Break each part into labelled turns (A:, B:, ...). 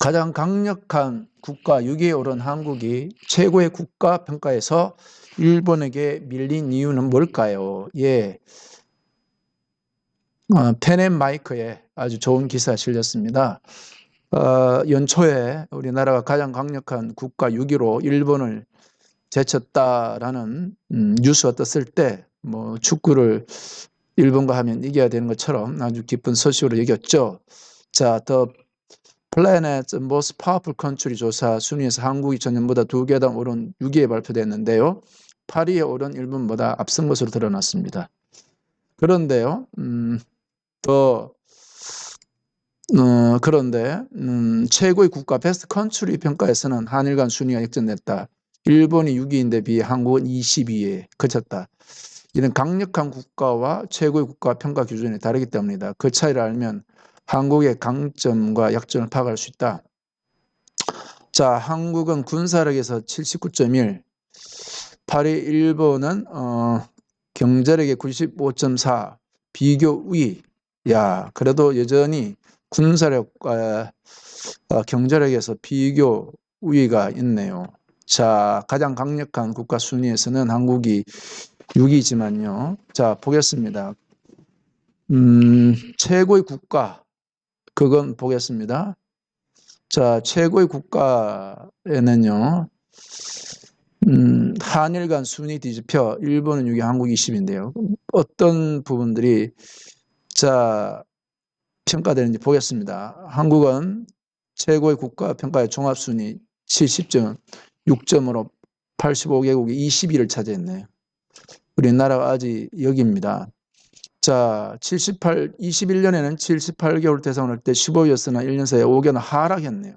A: 가장 강력한 국가 6위에 오른 한국이 최고의 국가 평가에서 일본에게 밀린 이유는 뭘까요? 예. 어, 펜앤 마이크에 아주 좋은 기사 실렸습니다. 어, 연초에 우리나라가 가장 강력한 국가 6위로 일본을 제쳤다라는 음, 뉴스가 떴을 때 뭐 축구를 일본과 하면 이겨야 되는 것처럼 아주 기쁜 소식으로 여겼죠. 자, 더 플래닛 모스 파워풀 컨트리 조사 순위에서 한국이 전년보다 두 계단 오른 6위에 발표됐는데요. 8위에 오른 일본보다 앞선 것으로 드러났습니다. 그런데요, 음, 더 어, 그런데 음, 최고의 국가 베스트 컨트리 평가에서는 한일 간 순위가 역전됐다. 일본이 6위인데 비해 한국은 22위에 그쳤다. 이런 강력한 국가와 최고의 국가 평가 기준이 다르기 때문이다. 그 차이를 알면 한국의 강점과 약점을 파악할 수 있다. 자, 한국은 군사력에서 79.1, 8위 일본은 어, 경제력의 95.4, 비교 위. 야, 그래도 여전히 군사력과 어, 경제력에서 비교 우위가 있네요. 자, 가장 강력한 국가 순위에서는 한국이 6위지만요. 자, 보겠습니다. 음, 최고의 국가, 그건 보겠습니다. 자, 최고의 국가에는요, 음, 한일 간 순위 뒤집혀 일본은 6위, 한국이 10인데요. 어떤 부분들이 자 평가되는지 보겠습니다. 한국은 최고의 국가 평가의 종합 순위 70점, 6점으로 85개국이 20위를 차지했네요. 우리나라가 아직 여기입니다. 자, 78, 21년에는 78개월 대상을 할 때 15위였으나 1년 사이에 5개나 하락했네요.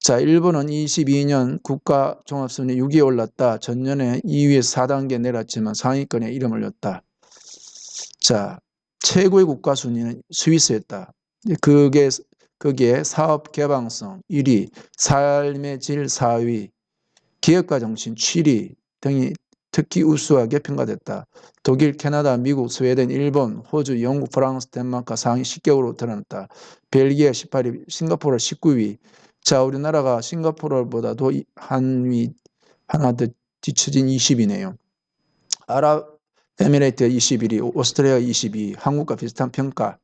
A: 자, 일본은 22년 국가 종합순위 6위에 올랐다. 전년에 2위에서 4단계 내렸지만 상위권에 이름 올렸다. 자, 최고의 국가 순위는 스위스였다. 그게 거기에 사업 개방성 1위, 삶의 질 4위, 기업가 정신 7위 등이 특히 우수하게 평가됐다. 독일, 캐나다, 미국, 스웨덴, 일본, 호주, 영국, 프랑스, 덴마크 상위 10개국으로 드러났다. 벨기에 18위, 싱가포르 19위. 자, 우리나라가 싱가포르보다도 한 위 하나 더 뒤처진 20위네요. 아랍 에미레이트 21위, 오스트리아 22위, 한국과 비슷한 평가.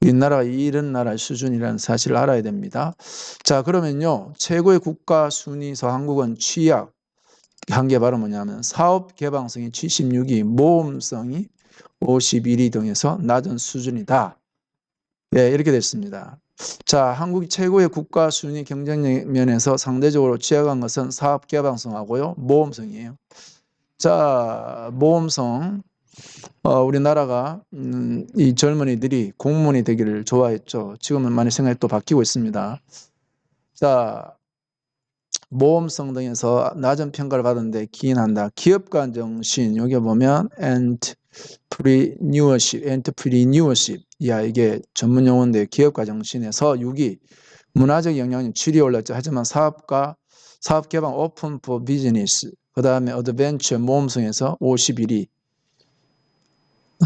A: 우리나라가 이런 나라의 수준이라는 사실을 알아야 됩니다. 자, 그러면요. 최고의 국가 순위에서 한국은 취약 한게 바로 뭐냐면 사업 개방성이 76위, 모험성이 51위 등에서 낮은 수준이다. 네, 이렇게 됐습니다. 자, 한국이 최고의 국가 순위 경쟁력 면에서 상대적으로 취약한 것은 사업 개방성하고요, 모험성이에요. 자, 모험성. 어, 우리나라가 음, 이 젊은이들이 공무원이 되기를 좋아했죠. 지금은 많이 생각이 또 바뀌고 있습니다. 자, 모험성 등에서 낮은 평가를 받았는데 기인한다. 기업가 정신 여기 보면 entrepreneurship, entrepreneurship. 야 이게 전문 용어인데 기업가 정신에서 6위 문화적 영향이 7위 올랐죠. 하지만 사업가 사업 개방 오픈 포 비즈니스 그 다음에 어드벤처 모험성에서 51위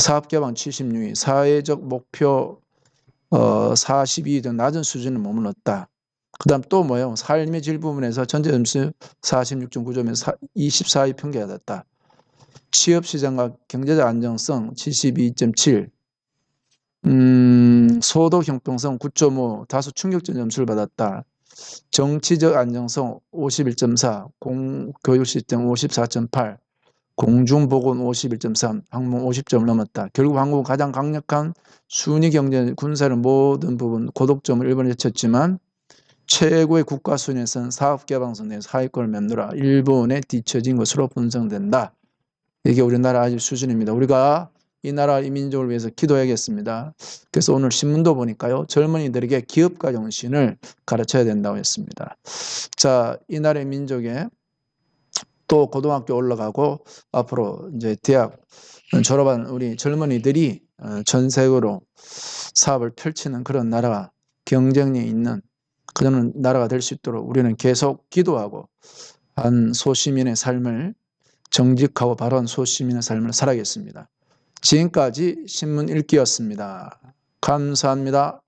A: 사업 개방 76위 사회적 목표 어 42위 등 낮은 수준을 머물렀다. 그 다음 또 뭐예요? 삶의 질 부분에서 전체 점수 46.9점에서 24위 평가받았다. 취업시장과 경제적 안정성 72.7, 음, 소득 형평성 9.5, 다소 충격적 점수를 받았다. 정치적 안정성 51.4, 공, 교육 시스템 54.8, 공중보건 51.3, 항공 50점을 넘었다. 결국 한국은 가장 강력한 순위 경제 군사를 모든 부분 고독점을 일본에 제쳤지만 최고의 국가 순위에서는 사업개방선 내에서 하위권을 맴돌아 일본에 뒤처진 것으로 분석된다. 이게 우리나라 아직 수준입니다. 우리가 이 나라 이 민족을 위해서 기도해야겠습니다. 그래서 오늘 신문도 보니까요. 젊은이들에게 기업가 정신을 가르쳐야 된다고 했습니다. 자, 이 나라의 민족에 또 고등학교 올라가고 앞으로 이제 대학 졸업한 우리 젊은이들이 어, 전 세계로 사업을 펼치는 그런 나라가 경쟁력이 있는 그런 나라가 될 수 있도록 우리는 계속 기도하고 한 소시민의 삶을 정직하고 바른 소시민의 삶을 살아겠습니다. 지금까지 신문 읽기였습니다. 감사합니다.